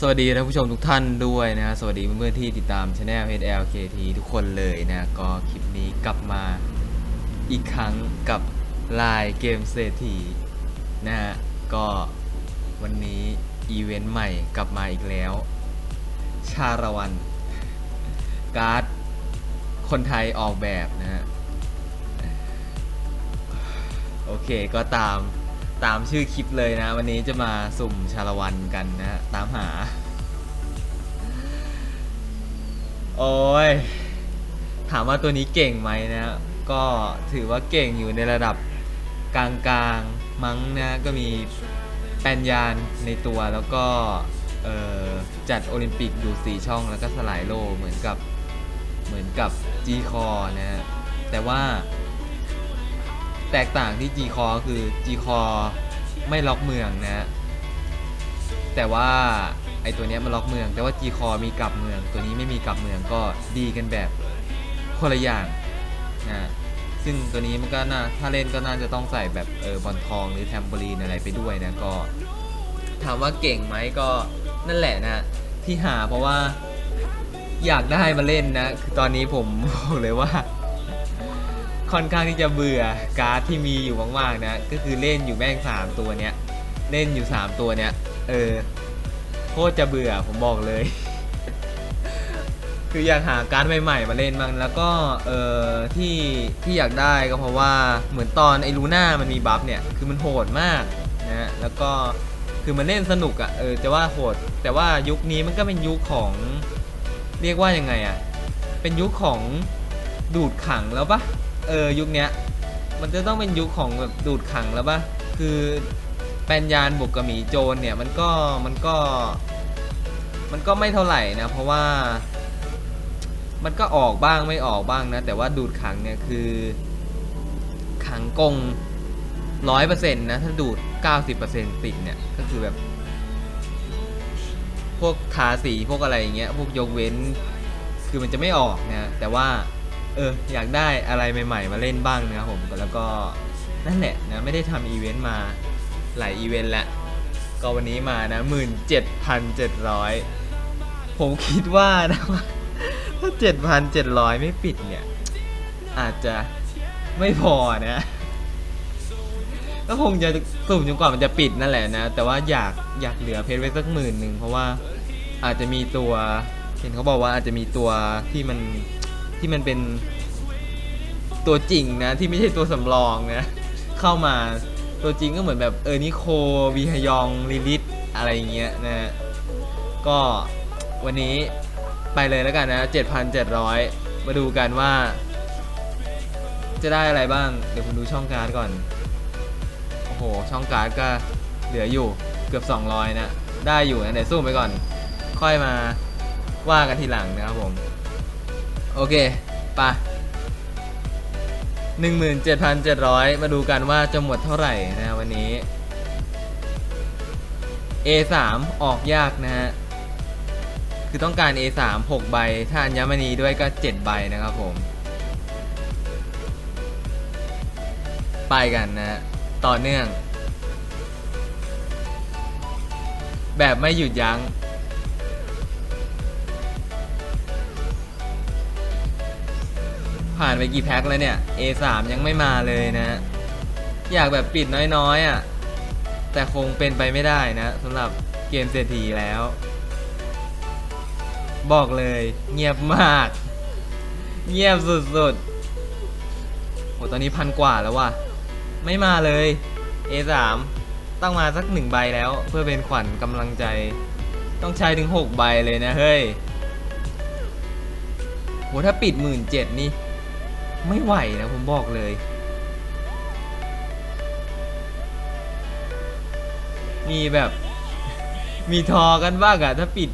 สวัสดีท่านผู้ชมทุกท่านด้วยนะฮะสวัสดีเพื่อนๆที่ติดตามช anel HLKT ทุกคนเลยนะก็คลิปนี้กลับมาอีกครั้งกับลายเกมเศรษฐีนะฮะก็วันนี้อีเวนต์ใหม่กลับมาอีกแล้ว ชาละวัน การ์ดคนไทยออกแบบนะฮะโอเคก็ตาม ตามชื่อคลิปเลยนะ วันนี้จะมาสุ่มชาละวันกันนะตามหา โอ้ย ถามว่าตัวนี้เก่งไหมนะ ก็ถือว่าเก่งอยู่ในระดับกลางๆมั้งนะก็มีแปนยานในตัวแล้วก็จัดโอลิมปิกดูสีช่องแล้วก็สลายโลเหมือนกับเหมือนกับ G คอนะฮะแต่ว่า แตกต่างที่ G คอคือ G คอไม่ล็อกเมืองนะ แต่ว่าไอตัวนี้มันล็อกเมือง แต่ว่า G คอมีกลับเมือง ตัวนี้ไม่มีกลับเมืองก็ดีกันแบบคนละอย่างนะซึ่งตัวนี้มันก็น่าถ้าเล่นก็น่าจะต้องใส่แบบเออบอลทองหรือแทมโบลีนอะไรไปด้วยนะก็ ถามว่าเก่งไหมก็นั่นแหละนะที่หาเพราะว่าอยากได้มาเล่นนะ คือตอนนี้ผมบอกเลยว่า ค่อนข้างที่จะเบื่อการ์ดที่มีอยู่มากๆนะ ก็คือเล่นอยู่แม่งสามตัวเนี้ย เล่นอยู่สามตัวเนี้ย เออ โคตรจะเบื่อผมบอกเลย คืออยากหาการ์ดใหม่ๆมาเล่นบ้างแล้วก็ เออที่ที่อยากได้ก็เพราะว่าเหมือนตอนไอ้ลูน่ามันมีบัฟเนี่ย คือมันโหดมากนะฮะแล้วก็คือมันเล่นสนุกอะ่ะ เออ จะว่าโหด แต่ว่ายุคนี้มันก็เป็นยุคของ เรียกว่ายังไงอะ่ะ เป็นยุคของดูดขังแล้วปะ เออยุคเนี้ยมันจะต้องเป็นยุคของแบบดูดขังแล้วปะคือแปนยานบุกกระหมีโจรเนี่ยมันก็มันก็ มันก็ไม่เท่าไหร่นะเพราะว่า มันก็ออกบ้างไม่ออกบ้างนะ แต่ว่าดูดขังเนี่ยคือ ขังกงร้อยเปอร์เซ็นต์นะถ้าดูดเก้าสิบเปอร์เซ็นต์ติดเนี่ยก็คือแบบ พวกทาสีพวกอะไรอย่างเงี้ยพวกยกเว้น คือมันจะไม่ออกนะแต่ว่า เอออยากได้อะไรใหม่ๆ มาเล่นบ้างนะครับผมแล้วก็นั่นแหละนะไม่ได้ทำอีเวนต์มาหลายอีเวนต์ล้วก็วันนี้มานะหมื่นเจ็ดพันเจ็ดร้อยผมคิดว่านะว่าถ้าเจ็ดพันเจ็ดร้อยไม่ปิดเนี่ย อาจจะไม่พอนะก็คงจะสุ่มจนกว่ามันจะปิดนั่นแหละนะ แต่ว่าอยากอยากเหลือเพชรไว้สักหมื่นหนึ่งเพราะว่าอาจจะมีตัว เห็นเขาบอกว่าอาจจะมีตัวที่มัน ที่มันเป็นตัวจริงนะ ที่ไม่ใช่ตัวสำรองนะ เข้ามาตัวจริงก็เหมือนแบบเออนิโควีฮยองลิลิตอะไรอย่างเงี้ยนะ ก็วันนี้ไปเลยแล้วกันนะ 7,700 มาดูกันว่า จะได้อะไรบ้าง เดี๋ยวผมดูช่องการ์ดก่อน โอ้โห ช่องการ์ดก็เหลืออยู่เกือบ 200 นะ ได้อยู่นะเดี๋ยวสู้ไปก่อน ค่อยมาว่ากันทีหลังนะครับผม โอเคปหนึ่งหมื่นเจ็ดพันเจ็ดร้อยมาดูกันว่าจะหมดเท่าไหร่นะวันนี้ A3 ออกยากนะฮะ คือต้องการ A3 6 ใบ ถ้าอัญมณีด้วยก็ 7 ใบนะครับผม ไปกันนะฮะต่อเนื่อง แบบไม่หยุดยัง้ง ผ่านไปกี่แพ็คแล้วเนี่ย A3 ยังไม่มาเลยนะ อยากแบบปิดน้อยๆอะ แต่คงเป็นไปไม่ได้นะสำหรับเกมเศรษฐีแล้ว บอกเลยเงียบมาก เงียบสุดๆโหตอนนี้พันกว่าแล้วว่ะ ไม่มาเลย A3 ต้องมาสักหนึ่งใบแล้ว เพื่อเป็นขวัญกำลังใจ ต้องใช้ถึง 6 ใบเลยนะเฮ้ยโหถ้าปิดหมื่นเจ็ดนี่ ไม่ไหวนะผมบอกเลย มีแบบ มีทอกันบ้างอะถ้าปิด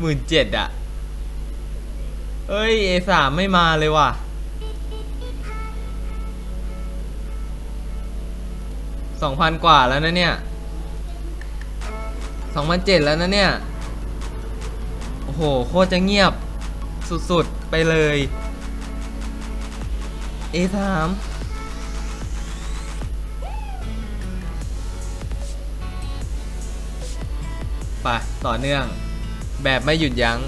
หมื่นเจ็ดอะเอ้ย A3 ไม่มาเลยว่ะ สองพันกว่าแล้วนะเนี่ยสองพันเจ็ดแล้วนะเนี่ย โอ้โห โคตรจะเงียบสุดๆ ไปเลย A3 ไปต่อเนื่อง แบบไม่หยุดยัง้ง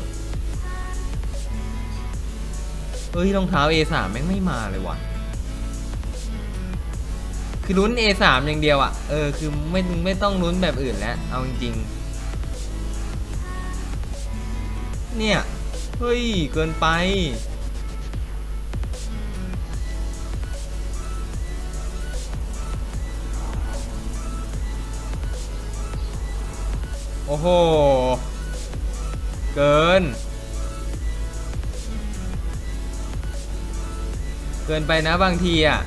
เฮ้ยรองเท้า A3 แม่งไม่มาเลยว่ะ คือลุ้น A3 อย่างเดียวอะ่ะ เออ คือไม่ไม่ต้องลุ้นแบบอื่นแล้ว เอาจริงๆเนี่ย เฮ้ย เกินไป โอ้โห เกิน เกินไปนะบางทีอะ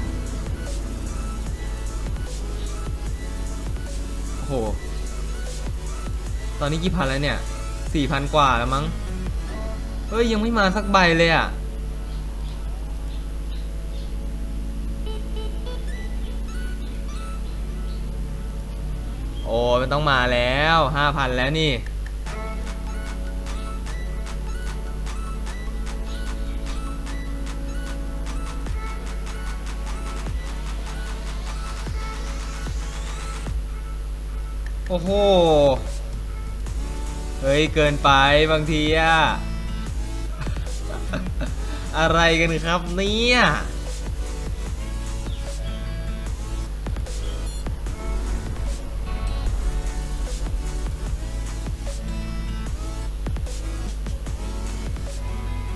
โอ้โห ตอนนี้กี่พันแล้วเนี่ยสี่พันกว่าแล้วมั้ง เฮ้ย ยังไม่มาสักใบเลยอะ ต้องมาแล้วห้าพันแล้วนี่ โอ้โห เฮ้ย เกินไปบางทีอะอะไรกันครับเนี่ย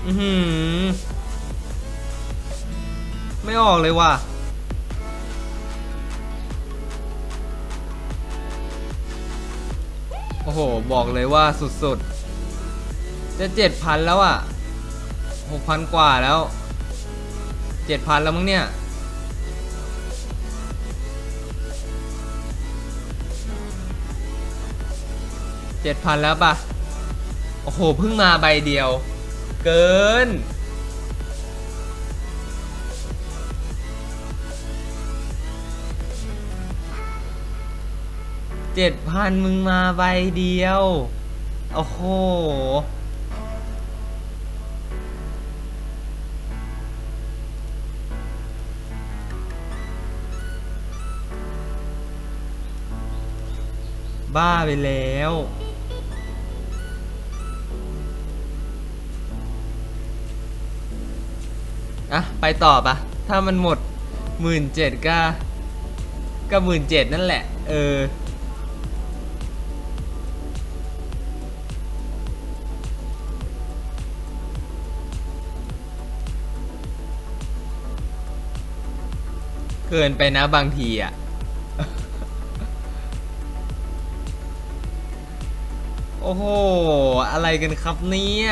อืไม่ออกเลยว่ะ โอ้โห บอกเลยว่าสุดๆ จะเจ็ดพันแล้วอะหกพันกว่าแล้วเจ็ดพันแล้วมั้งเนี่ย เจ็ดพันแล้วปะโอ้โห เพิ่งมาใบเดียว เกิน เจ็ดพันมึงมาใบเดียว โอ้โห บ้าไปแล้ว อะไปต่อปะถ้ามันหมดหมื่นเจ็ดก็ก็หมื่นเจ็ดนั่นแหละ เออ เกินไปนะบางทีอะโอ้โห อะไรกันครับเนี่ย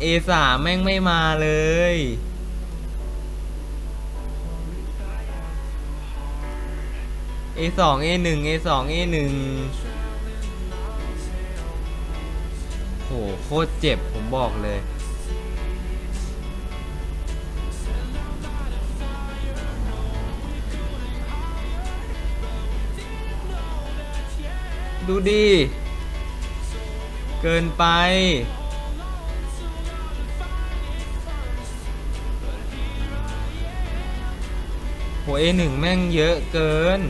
เอสาแม่งไม่มาเลยเอสองเอหนึ่งเอสองเอหนึ่งโหโคตรเจ็บผมบอกเลย ดูดี เกินไป เอหนึ่งแม่งเยอะเกิน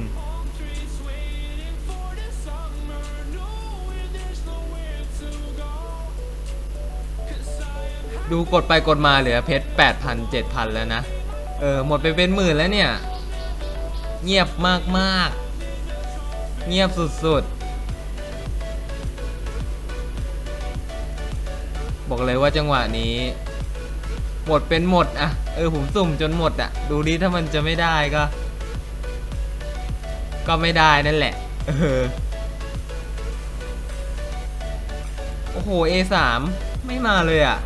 ดูกดไปกดมาเหลือเพชรแปดพันเจ็ดพันแล้วนะ เออ หมดไปเป็นหมื่นแล้วเนี่ย เงียบมากๆเงียบสุดๆ บอกเลยว่าจังหวะนี้ หมดเป็นหมดอะ ออผมสุ่มจนหมดอะดูดิถ้ามันจะไม่ได้ก็ ก็ไม่ได้นั่นแหละ เออ โอ้โห A3 ไม่มาเลยอะ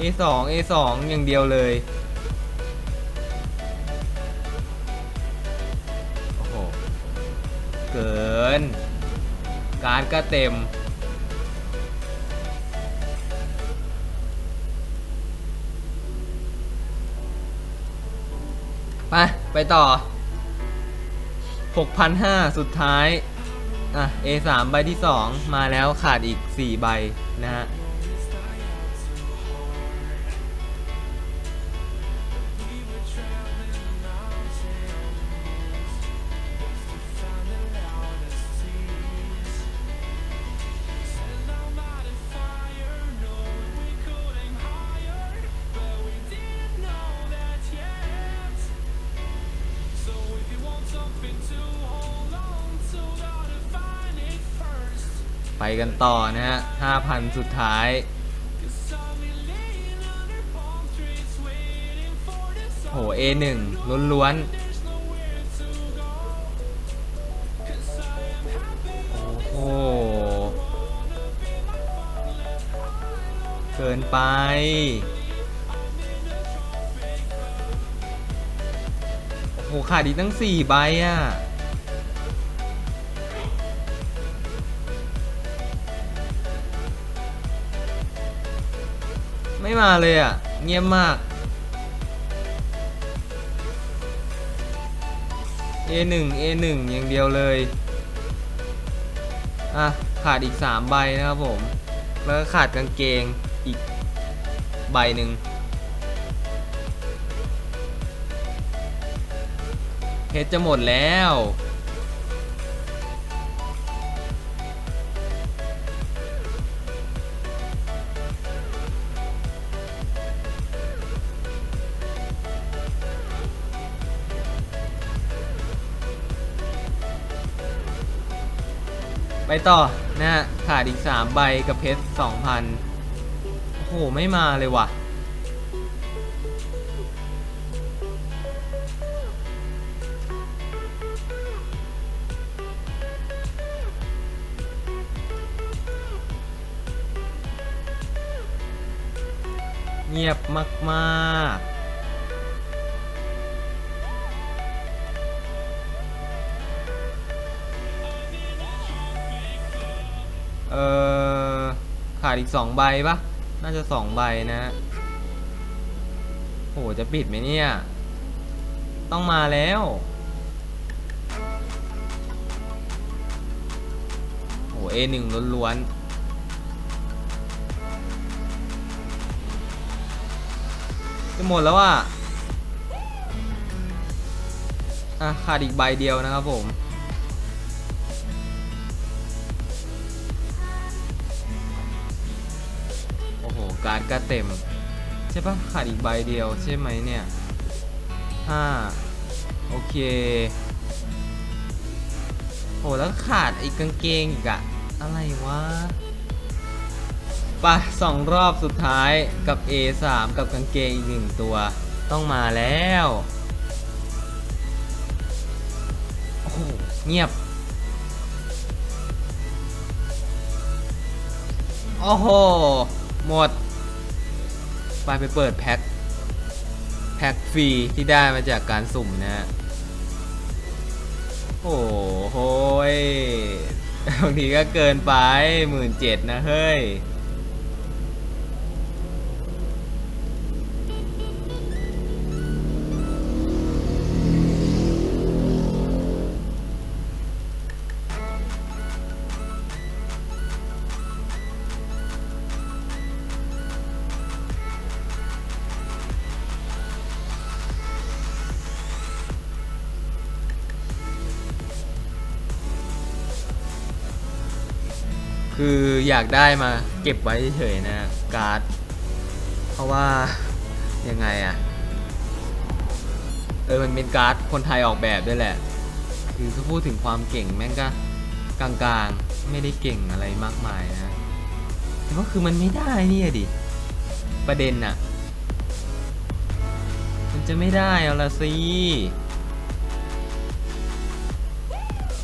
A2 A2 อย่างเดียวเลย โอ้โห เกิน การ์ดก็เต็ม ไปต่อ 6,500 สุดท้าย อะ A3 ใบที่ 2 มาแล้วขาดอีก 4 ใบนะฮะ ไปกันต่อนะฮะ5,000สุดท้าย โห A1 ล้วนๆ โอ้โห เกินไปโอ้โหขาดอีกตั้ง 4 ใบอะ ไม่มาเลยอะ เงียบมาก A1 A1 อย่างเดียวเลย อะ ขาดอีก 3 ใบนะครับผม แล้วก็ขาดกางเกงอีกใบหนึ่ง เพชรจะหมดแล้ว ต่อนะฮะขาดอีก 3 ใบกับเพชร2,000 โอ้โห ไม่มาเลยว่ะ เงียบมาก เออขาดอีกสองใบปะน่าจะสองใบนะโหจะปิดไหมเนี่ย ต้องมาแล้ว โห A หนึ่งล้วนๆจะหมดแล้วอะอะขาดอีกใบเดียวนะครับผม โอ้โหการ์ดก็เต็ม ใช่ปะขาดอีกใบเดียวใช่ไหมเนี่ยห้าโอเค โหแล้วขาดอีกกางเกงอีกอะอะไรวะปะสองรอบสุดท้ายกับ A3 กับกางเกงอีกหนึ่งตัว ต้องมาแล้วโอ้โหเงียบ โอ้โห หมด ไปไปเปิดแพ็คแพ็คฟรีที่ได้มาจากการสุ่มนะฮะโอ้โหบางทีก็เกินไปหมื่นเจ็ดนะเฮ้ย ออยากได้มาเก็บไว้เฉยๆนะการ์ด เพราะว่ายังไงอะเออมันเป็นการ์ดคนไทยออกแบบด้วยแหละ คือถ้าพูดถึงความเก่งแม่งก็กลางๆไม่ได้เก่งอะไรมากมายนะแต่ว่าคือมันไม่ได้นี่ดิ ประเด็นอะมันจะไม่ได้เอาละสิ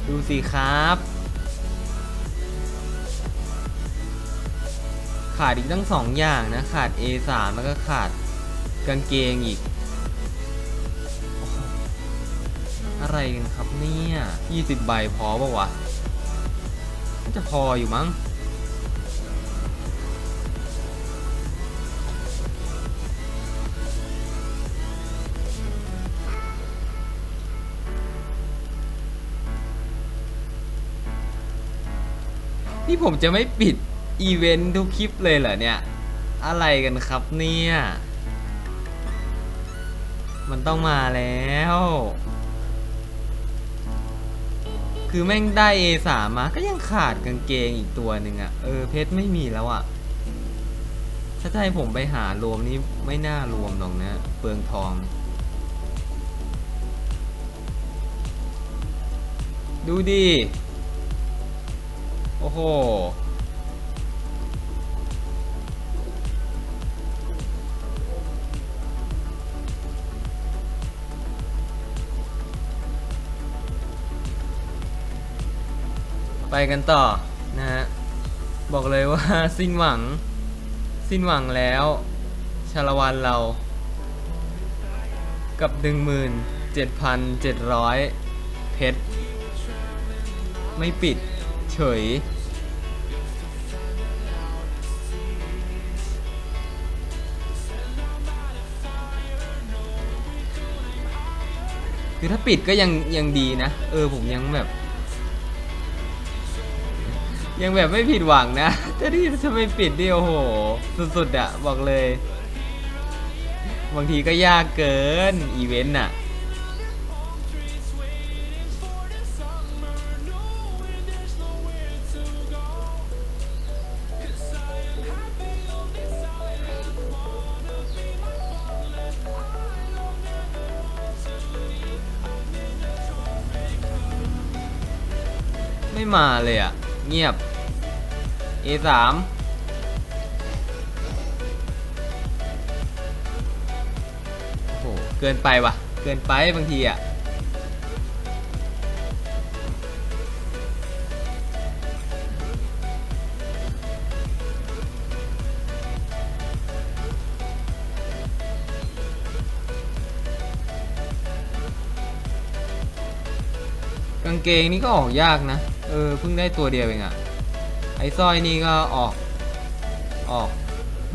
ดูสิครับ ขาดอีกตั้งสองอย่างนะ ขาด A3 แล้วก็ขาดกางเกงอีกโอ้โหอะไรกันครับเนี่ย20 ใบพอปะวะน่าจะพออยู่มั้งนี่ผมจะไม่ปิด อีเวนต์ทุกคลิปเลยเหรอเนี่ย อะไรกันครับเนี่ย มันต้องมาแล้ว คือแม่งได้ A3 มาก็ยังขาดกางเกงอีกตัวหนึ่งอะ่ะ เออเพชรไม่มีแล้วอะ่ะ ถ้าจะให้ผมไปหารวมนี่ไม่น่ารวมหรอกนะ เปลืองทองดูดิ โอ้โห ไปกันต่อนะฮะ บอกเลยว่าสิ้นหวัง สิ้นหวังแล้วชาละวันเรา กับ 17,700 เพชร ไม่ปิดเฉย คือถ้าปิดก็ยังยังดีนะ เออผมยังแบบ ยังแบบไม่ผิดหวังนะแต่ที่จะไม่ปิดดิโอ้โห สุดๆอะบอกเลย บางทีก็ยากเกิน อีเวนต์อะไม่มาเลยอะเงียบ A3 โอ้โห เกินไปว่ะ เกินไปบางทีอะ กางเกงนี่ก็ออกยากนะ เออ เพิ่งได้ตัวเดียวเองอะ ไอ้สร้อยนี่ก็ออกออก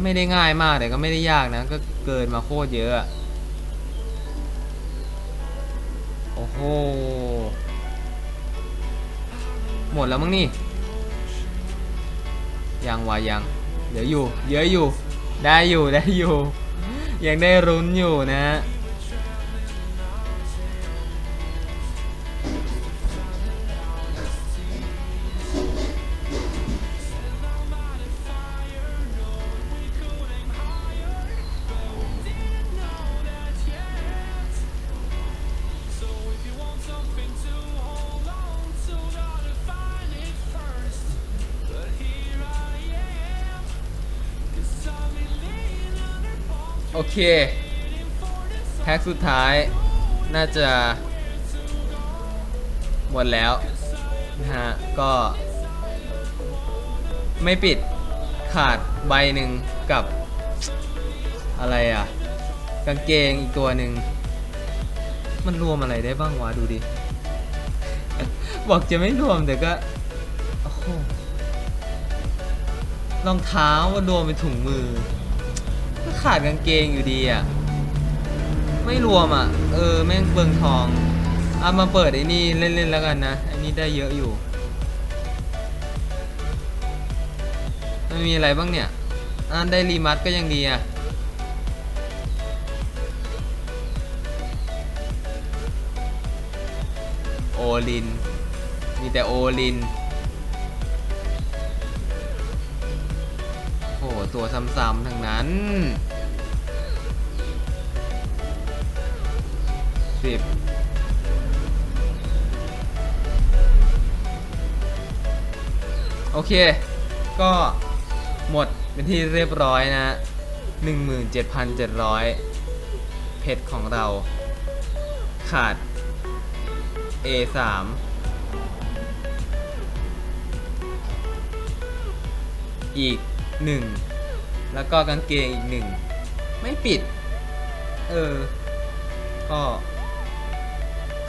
ไม่ได้ง่ายมากแต่ก็ไม่ได้ยากนะ ก็เกินมาโคตรเยอะ โอ้โห หมดแล้วมั้งนี่ ยังวะยังเหลืออยู่ เยอะอยู่ ได้อยู่ได้อยู่ ยังได้รุ้นอยู่นะ โอเคแพ็คสุดท้ายน่าจะหมดแล้วนะฮะก็ ไม่ปิดขาดใบหนึ่งกับ อะไรอะ กางเกงอีกตัวหนึ่ง มันรวมอะไรได้บ้างวะดูดิ บอกจะไม่รวมแต่ก็รองเท้าว่ารวมเป็นถุงมือ ก็ขาดกางเกงอยู่ดีอะ ไม่รวมอะ เออ แม่งเบืองทองเอามาเปิดไอ้นี่เล่นๆแล้วกันนะไอ้นี่ได้เยอะอยู่มันมีอะไรบ้างเนี่ยอ่าได้รีมัดก็ยังดีอะโอลิน มีแต่โอลิน ตัวซ้ำๆทั้งนั้นสิบโอเค ก็หมดเป็นที่เรียบร้อยนะ 17,700 เพชรของเรา ขาด A3 อีกหนึ่ง แล้วก็กางเกงอีกหนึ่ง ไม่ปิด เออ ก็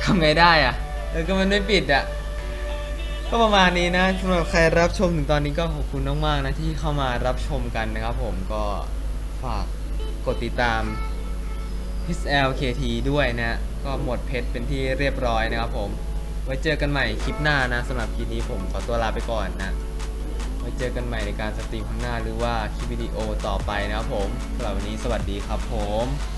ทำไงได้อะเออ ก็มันไม่ปิดอะก็ประมาณนี้นะสำหรับใครรับชมถึงตอนนี้ก็ขอบคุณมากๆนะที่เข้ามารับชมกันนะครับผมก็ฝากกดติดตาม HLKT ด้วยนะ ก็หมดเพชรเป็นที่เรียบร้อยนะครับผม ไว้เจอกันใหม่คลิปหน้านะสำหรับคลิปนี้ผมขอตัวลาไปก่อนนะ ไว้เจอกันใหม่ในการสตรีมข้างหน้าหรือว่าคลิปวิดีโอต่อไปนะครับผมสำหรับวันนี้สวัสดีครับผม